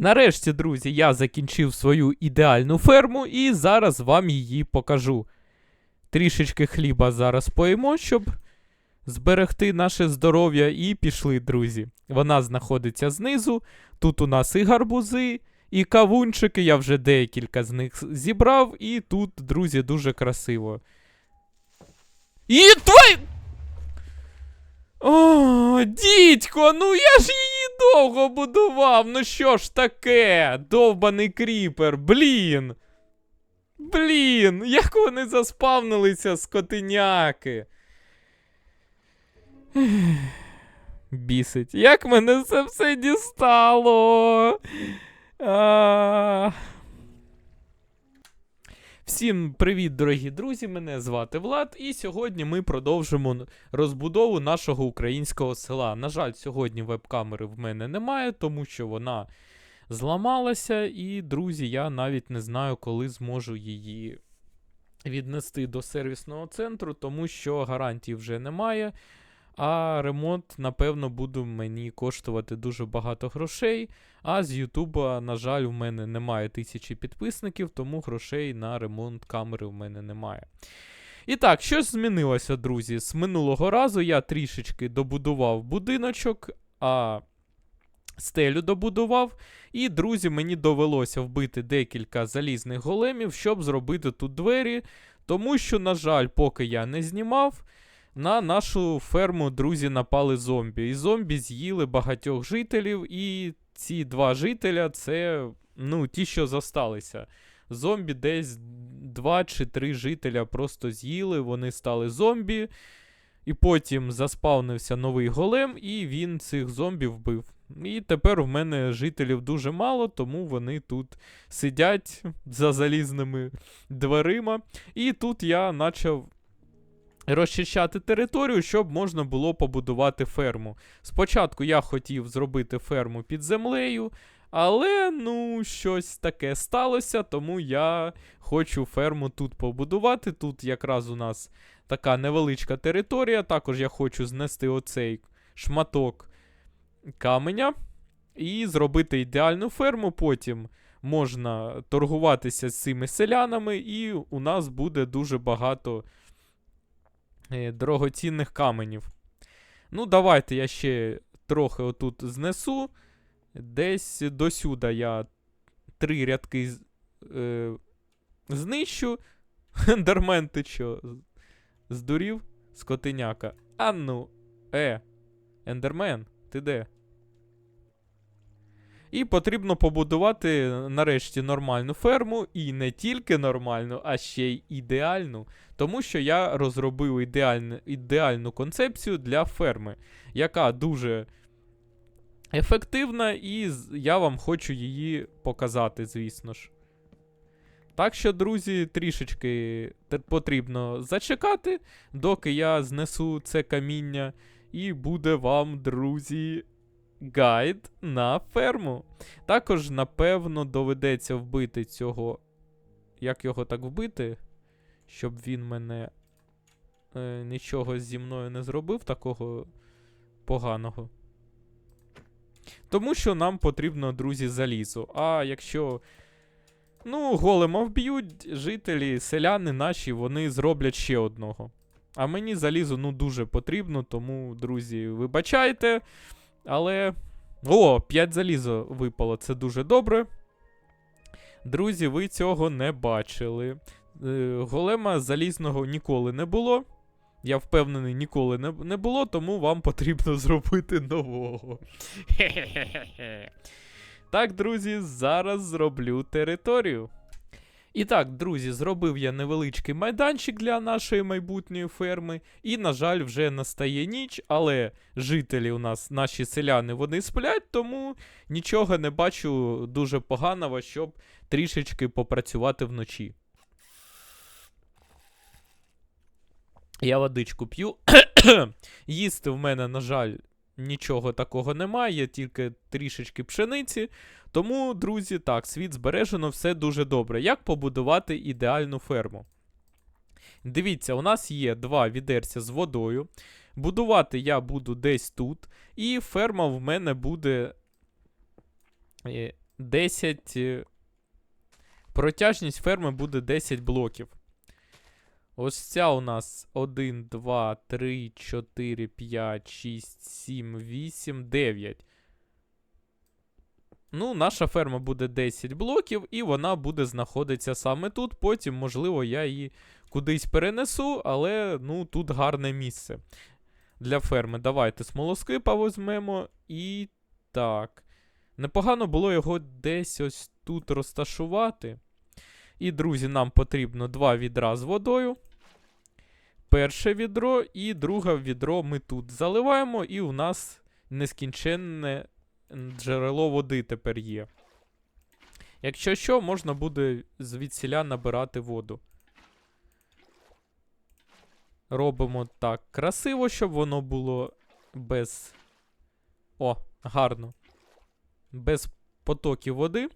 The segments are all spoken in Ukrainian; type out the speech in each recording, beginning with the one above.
Нарешті, друзі, я закінчив свою ідеальну ферму і зараз вам її покажу. Трішечки хліба зараз поїмо, щоб зберегти наше здоров'я, і пішли, друзі. Вона знаходиться знизу. Тут у нас і гарбузи, і кавунчики. Я вже декілька з них зібрав, і тут, друзі, дуже красиво. І твой! О, дідько, ну я ж її довго будував. Ну що ж таке? Довбаний кріпер, блін. Блін, як вони заспавнилися, скотиняки. Бісить. Як мене це все дістало? А... Всім привіт, дорогі друзі! Мене звати Влад, і сьогодні ми продовжимо розбудову нашого українського села. На жаль, сьогодні веб-камери в мене немає, тому що вона зламалася, і, друзі, я навіть не знаю, коли зможу її віднести до сервісного центру, тому що гарантій вже немає. А ремонт, напевно, буде мені коштувати дуже багато грошей. А з Ютуба, на жаль, у мене немає тисячі підписників, тому грошей на ремонт камери в мене немає. І так, що ж змінилося, друзі? З минулого разу я трішечки добудував будиночок, а стелю добудував. І, друзі, мені довелося вбити декілька залізних големів, щоб зробити тут двері. Тому що, на жаль, поки я не знімав, на нашу ферму друзі напали зомбі. І зомбі з'їли багатьох жителів, і ці два жителя це ну, ті, що зосталися. Зомбі десь два чи три жителя просто з'їли, вони стали зомбі. І потім заспавнився новий голем, і він цих зомбі вбив. І тепер в мене жителів дуже мало, тому вони тут сидять за залізними дверима. І тут я почав розчищати територію, щоб можна було побудувати ферму. Спочатку я хотів зробити ферму під землею, але ну, щось таке сталося, тому я хочу ферму тут побудувати. Тут якраз у нас така невеличка територія. Також я хочу знести оцей шматок каменя і зробити ідеальну ферму. Потім можна торгуватися з цими селянами, і у нас буде дуже багато дорогоцінних каменів. Ну, давайте я ще трохи отут знесу. Десь досюди я три рядки е, знищу. Ендермен, ти що? Здурів? Скотиняка. А ну, е, Ендермен, ти де? І потрібно побудувати нарешті нормальну ферму, і не тільки нормальну, а ще й ідеальну. Тому що я розробив ідеальну, ідеальну концепцію для ферми, яка дуже ефективна, і я вам хочу її показати, звісно ж. Так що, друзі, трішечки потрібно зачекати, доки я знесу це каміння, і буде вам, друзі, гайд на ферму. Також, напевно, доведеться вбити цього. Як його так вбити? Щоб він мене е, нічого зі мною не зробив такого поганого. Тому що нам потрібно, друзі, залізо. А якщо. Ну, голема вб'ють, жителі, селяни наші, вони зроблять ще одного. А мені залізо ну дуже потрібно, тому, друзі, вибачайте. Але. О, 5 залізо випало, це дуже добре. Друзі, ви цього не бачили. Е, голема залізного ніколи не було. Я впевнений, ніколи не, не було, тому вам потрібно зробити нового. Так, друзі, зараз зроблю територію. І так, друзі, зробив я невеличкий майданчик для нашої майбутньої ферми. І, на жаль, вже настає ніч, але жителі у нас, наші селяни, вони сплять, тому нічого не бачу дуже поганого, щоб трішечки попрацювати вночі. Я водичку п'ю. Їсти в мене, на жаль, нічого такого немає, тільки трішечки пшениці. Тому, друзі, так, світ збережено, все дуже добре. Як побудувати ідеальну ферму? Дивіться, у нас є два відерця з водою. Будувати я буду десь тут. І ферма в мене буде е, 10. е, Протяжність ферми буде 10 блоків. Ось ця у нас 1, 2, 3, 4, 5, 6, 7, 8, 9. Ну, наша ферма буде 10 блоків, і вона буде знаходитися саме тут. Потім, можливо, я її кудись перенесу, але ну, тут гарне місце для ферми. Давайте смолоскипа візьмемо. І так. Непогано було його десь ось тут розташувати. І, друзі, нам потрібно два відра з водою. Перше відро і друге відро ми тут заливаємо, і у нас нескінченне джерело води тепер є. Якщо що, можна буде звідсіля набирати воду. Робимо так красиво, щоб воно було без. О, гарно. Без потоків води.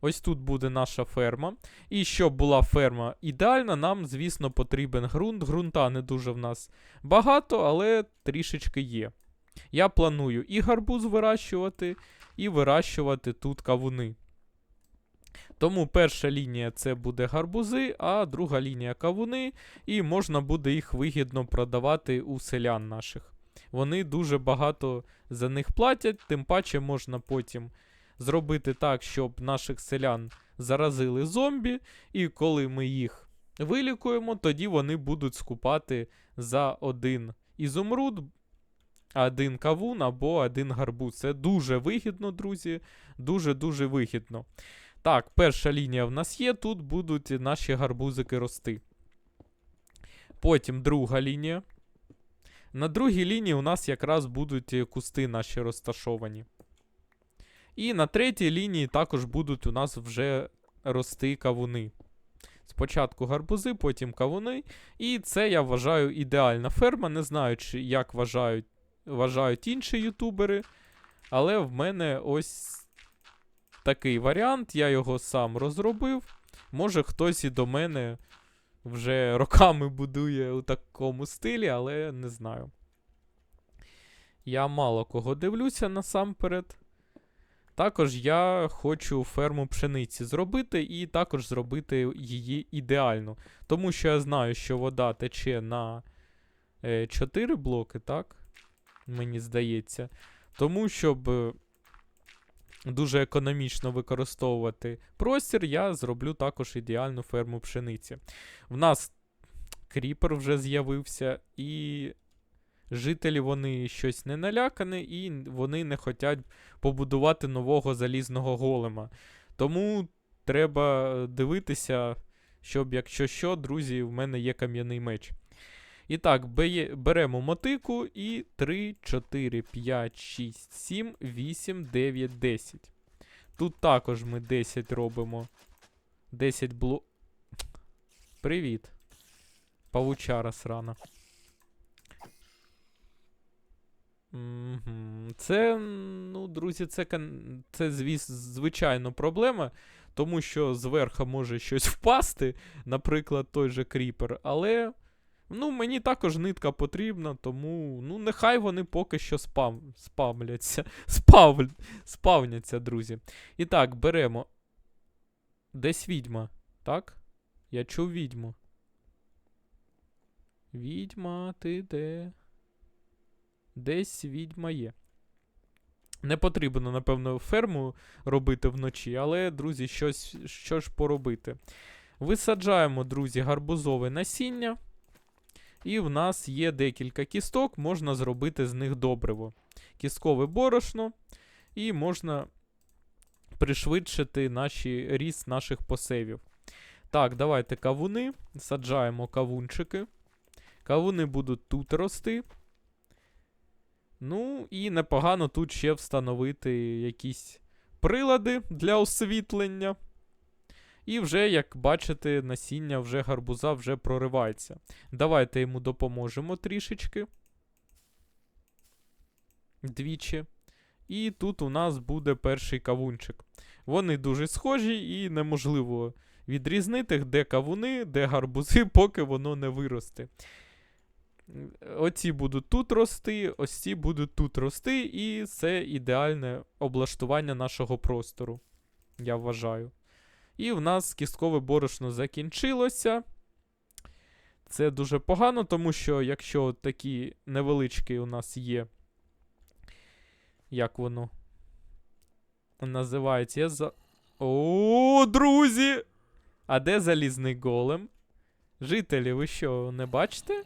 Ось тут буде наша ферма. І щоб була ферма ідеальна, нам, звісно, потрібен ґрунт. Ґрунта не дуже в нас багато, але трішечки є. Я планую і гарбуз вирощувати, і вирощувати тут кавуни. Тому перша лінія це буде гарбузи, а друга лінія кавуни, і можна буде їх вигідно продавати у селян наших. Вони дуже багато за них платять, тим паче можна потім зробити так, щоб наших селян заразили зомбі, і коли ми їх вилікуємо, тоді вони будуть скупати за один ізумруд, один кавун або один гарбуз. Це дуже вигідно, друзі. Дуже-дуже вигідно. Так, перша лінія в нас є, тут будуть наші гарбузики рости. Потім друга лінія. На другій лінії у нас якраз будуть кусти наші розташовані. І на третій лінії також будуть у нас вже рости кавуни. Спочатку гарбузи, потім кавуни. І це я вважаю ідеальна ферма. Не знаю, чи як вважають, вважають інші ютубери. Але в мене ось такий варіант. Я його сам розробив. Може, хтось і до мене вже роками будує у такому стилі, але не знаю. Я мало кого дивлюся насамперед. Також я хочу ферму пшениці зробити і також зробити її ідеально. Тому що я знаю, що вода тече на е, 4 блоки, так? Мені здається. Тому, щоб е, дуже економічно використовувати простір, я зроблю також ідеальну ферму пшениці. В нас кріпер вже з'явився, і жителі вони щось не налякані, і вони не хочуть побудувати нового залізного голема. Тому треба дивитися, щоб, якщо що, друзі, в мене є кам'яний меч. І так, беремо мотику і 3, 4, 5, 6, 7, 8, 9, 10. Тут також ми 10 робимо. 10 бло. Привіт. Павучара срана. Це, ну, друзі, це, це звіс, звичайно проблема, тому що зверху може щось впасти, наприклад, той же кріпер, але. Ну, мені також нитка потрібна, тому ну, нехай вони поки що спам, спамляться. Спав, спавняться, друзі. І так, беремо. Десь відьма, так? Я чув відьму. Відьма, ти де? Десь відьма є. Не потрібно, напевно, ферму робити вночі, але, друзі, щось, що ж поробити. Висаджаємо, друзі, гарбузове насіння. І в нас є декілька кісток, можна зробити з них добриво. Кісткове борошно, і можна пришвидшити наші, ріст наших посевів. Так, давайте кавуни. Саджаємо кавунчики. Кавуни будуть тут рости. Ну, і непогано тут ще встановити якісь прилади для освітлення. І вже, як бачите, насіння вже гарбуза вже проривається. Давайте йому допоможемо трішечки. Двічі. І тут у нас буде перший кавунчик. Вони дуже схожі, і неможливо відрізнити, де кавуни, де гарбузи, поки воно не виросте. Оці будуть тут рости, ось ці будуть тут рости, і це ідеальне облаштування нашого простору. я вважаю. І в нас кісткове борошно закінчилося. Це дуже погано, тому що якщо такі невеличкі у нас є. Як воно називається? Я за. О, друзі! А де залізний голем? Жителі, ви що, не бачите?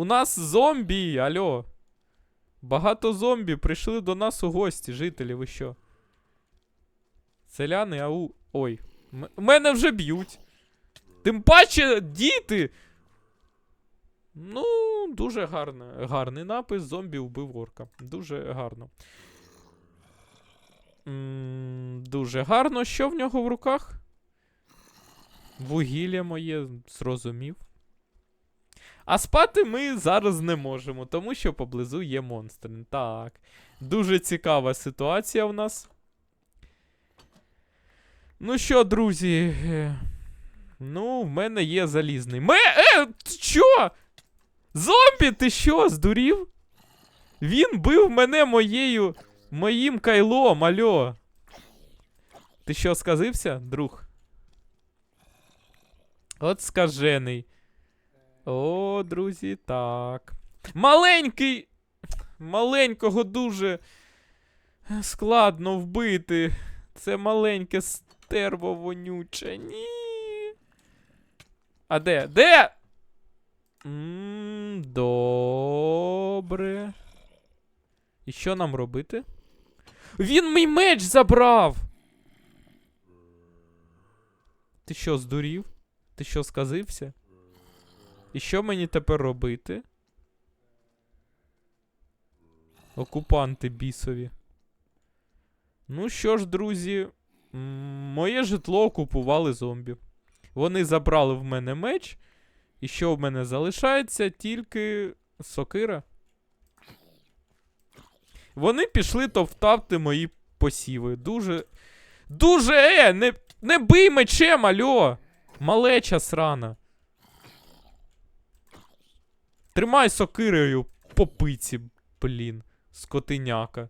У нас зомбі, альо. Багато зомбі прийшли до нас у гості, жителі, ви що? Селяни, ау. Ой. м- Мене вже б'ють. Тим паче, діти. Ну, дуже гарно. Гарний напис. Зомбі вбив орка. Дуже гарно. Дуже гарно. Що в нього в руках? Вугілля моє, зрозумів. А спати ми зараз не можемо, тому що поблизу є монстри. Так. Дуже цікава ситуація у нас. Ну що, друзі? Ну, в мене є залізний. Ме. Е, що? Зомбі, ти що, здурів? Він бив мене моєю. моїм кайлом, альо. Ти що, сказився, друг? От скажений. О, друзі, так. Маленький. Маленького дуже складно вбити. Це маленьке стерво вонюче. Ні. А де? Де? м добре. І що нам робити? Він мій меч забрав. Ти що, здурів? Ти що, сказився? І що мені тепер робити? Окупанти бісові. Ну що ж, друзі, моє житло окупували зомбі. Вони забрали в мене меч. І що в мене залишається? Тільки сокира. Вони пішли товтати мої посіви. Дуже. Дуже е! Не, не бий мечем, альо! Малеча срана. Тримай сокирою по пиці, блін, скотиняка.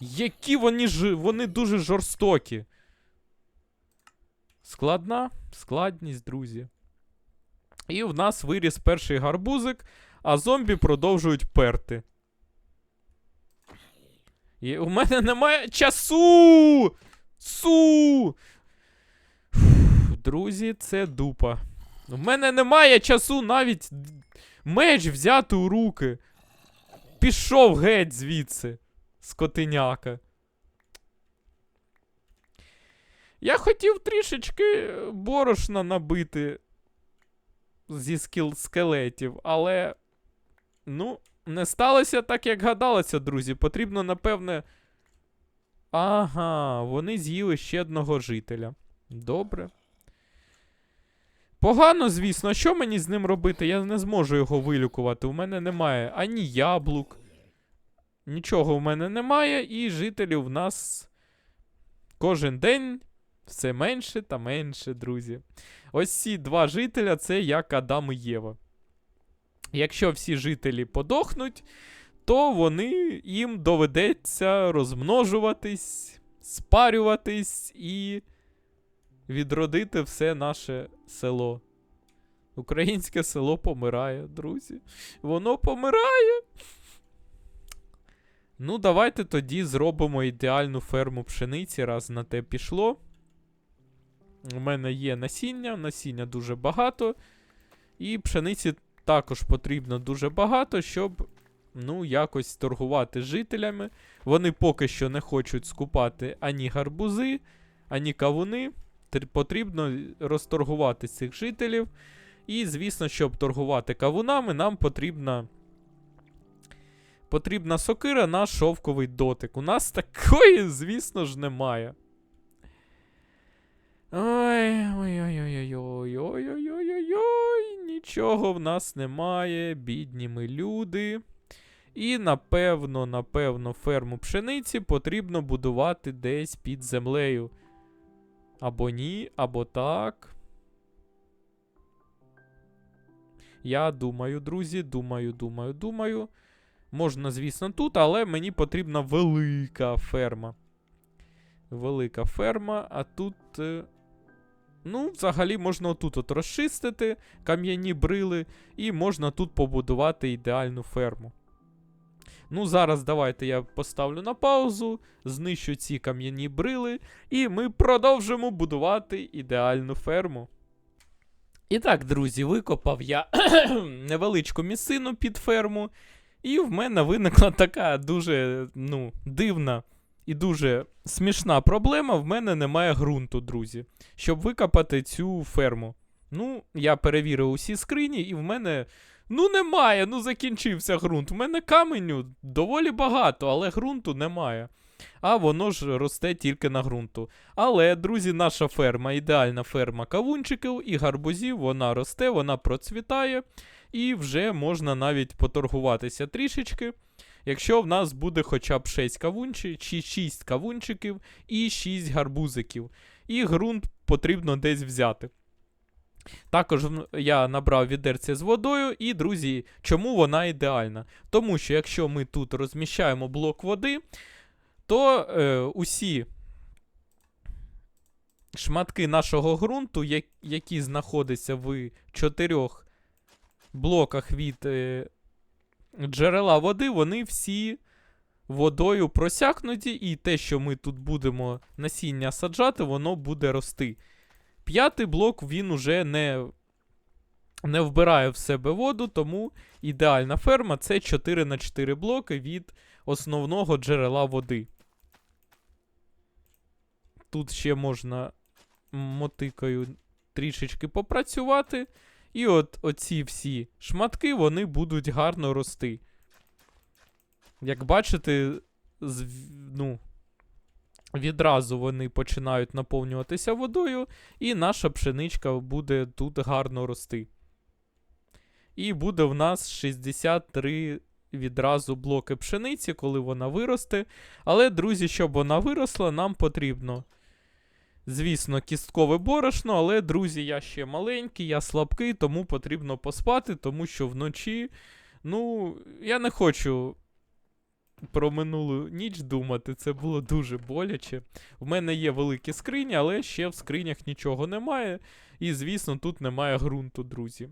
Які вони ж. Вони дуже жорстокі. Складна складність, друзі. І в нас виріс перший гарбузик, а зомбі продовжують перти. І у мене немає часу! Су! Фух, Друзі, це дупа. У мене немає часу навіть меч взяти у руки. Пішов геть звідси, скотиняка. Я хотів трішечки борошна набити зі скіл скелетів, але. Ну, не сталося так, як гадалося, друзі. Потрібно, напевне. Ага, вони з'їли ще одного жителя. Добре. Погано, звісно, що мені з ним робити? Я не зможу його вилікувати. У мене немає ані яблук. Нічого в мене немає, і жителів в нас кожен день все менше та менше, друзі. Ось ці два жителя це як Адам і Єва. Якщо всі жителі подохнуть, то вони їм доведеться розмножуватись, спарюватись і відродити все наше село. Українське село помирає, друзі. Воно помирає. Ну, давайте тоді зробимо ідеальну ферму пшениці, раз на те пішло. У мене є насіння, насіння дуже багато. І пшениці також потрібно дуже багато, щоб ну, якось торгувати з жителями. Вони поки що не хочуть скупати ані гарбузи, ані кавуни. Тр- Потрібно розторгувати цих жителів. І, звісно, щоб торгувати кавунами, нам потрібна. Потрібна сокира на шовковий дотик. У нас такої, звісно ж, немає. Ой, ой, ой, ой, ой, ой, ой, ой, ой, ой, ой, нічого в нас немає, бідні ми люди. І напевно, напевно, ферму пшениці потрібно будувати десь під землею. Або ні, або так. Я думаю, друзі, думаю, думаю, думаю. Можна, звісно, тут, але мені потрібна велика ферма. велика ферма, а тут. е, Ну, взагалі можна отут от розчистити кам'яні брили, і можна тут побудувати ідеальну ферму. Ну, зараз давайте я поставлю на паузу, знищу ці кам'яні брили, і ми продовжимо будувати ідеальну ферму. І так, друзі, викопав я невеличку місцину під ферму, і в мене виникла така дуже ну, дивна і дуже смішна проблема. В мене немає ґрунту, друзі, щоб викопати цю ферму. Ну, я перевірив усі скрині, і в мене. Ну, немає, ну закінчився ґрунт. В мене каменю доволі багато, але ґрунту немає. А воно ж росте тільки на ґрунту. Але, друзі, наша ферма, ідеальна ферма кавунчиків і гарбузів, вона росте, вона процвітає, і вже можна навіть поторгуватися трішечки. Якщо в нас буде хоча б 6 кавунчиків, чи 6 кавунчиків і 6 гарбузиків. І ґрунт потрібно десь взяти. Також я набрав відерце з водою, і, друзі, чому вона ідеальна? Тому що якщо ми тут розміщаємо блок води, то е, усі шматки нашого ґрунту, які знаходяться в чотирьох блоках від е, джерела води, вони всі водою просякнуті, і те, що ми тут будемо насіння саджати, воно буде рости. П'ятий блок він уже не, не вбирає в себе воду, тому ідеальна ферма це 4 на 4 блоки від основного джерела води. Тут ще можна мотикою трішечки попрацювати. І от оці всі шматки вони будуть гарно рости. Як бачите, з, ну, відразу вони починають наповнюватися водою, і наша пшеничка буде тут гарно рости. І буде в нас 63 відразу блоки пшениці, коли вона виросте. Але, друзі, щоб вона виросла, нам потрібно. Звісно, кісткове борошно, але, друзі, я ще маленький, я слабкий, тому потрібно поспати, тому що вночі. Ну, я не хочу про минулу ніч думати, це було дуже боляче. В мене є великі скрині, але ще в скринях нічого немає. І, звісно, тут немає ґрунту, друзі.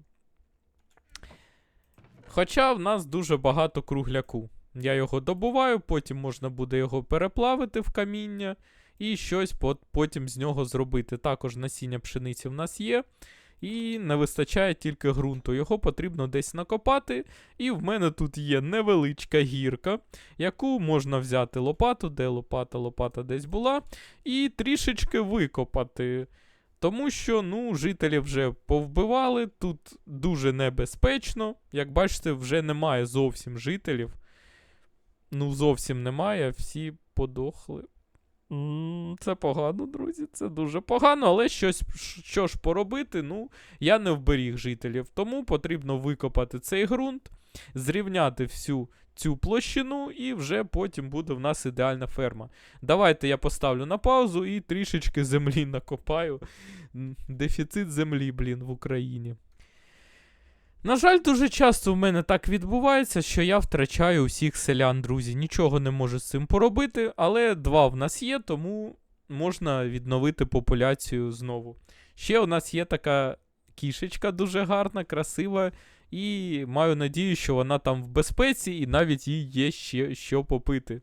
Хоча в нас дуже багато кругляку. Я його добуваю, потім можна буде його переплавити в каміння і щось потім з нього зробити. Також насіння пшениці в нас є. І не вистачає тільки ґрунту. Його потрібно десь накопати. І в мене тут є невеличка гірка, яку можна взяти лопату, де лопата, лопата десь була, і трішечки викопати. Тому що, ну, жителі вже повбивали, тут дуже небезпечно. Як бачите, вже немає зовсім жителів. Ну, зовсім немає, всі подохли. Це погано, друзі, це дуже погано, але щось що ж поробити, ну, я не вберіг жителів. Тому потрібно викопати цей ґрунт, зрівняти всю цю площину, і вже потім буде в нас ідеальна ферма. Давайте я поставлю на паузу і трішечки землі накопаю. Дефіцит землі, блін, в Україні. На жаль, дуже часто в мене так відбувається, що я втрачаю усіх селян, друзі. Нічого не можу з цим поробити, але два в нас є, тому можна відновити популяцію знову. Ще у нас є така кішечка дуже гарна, красива, і маю надію, що вона там в безпеці, і навіть їй є ще що попити.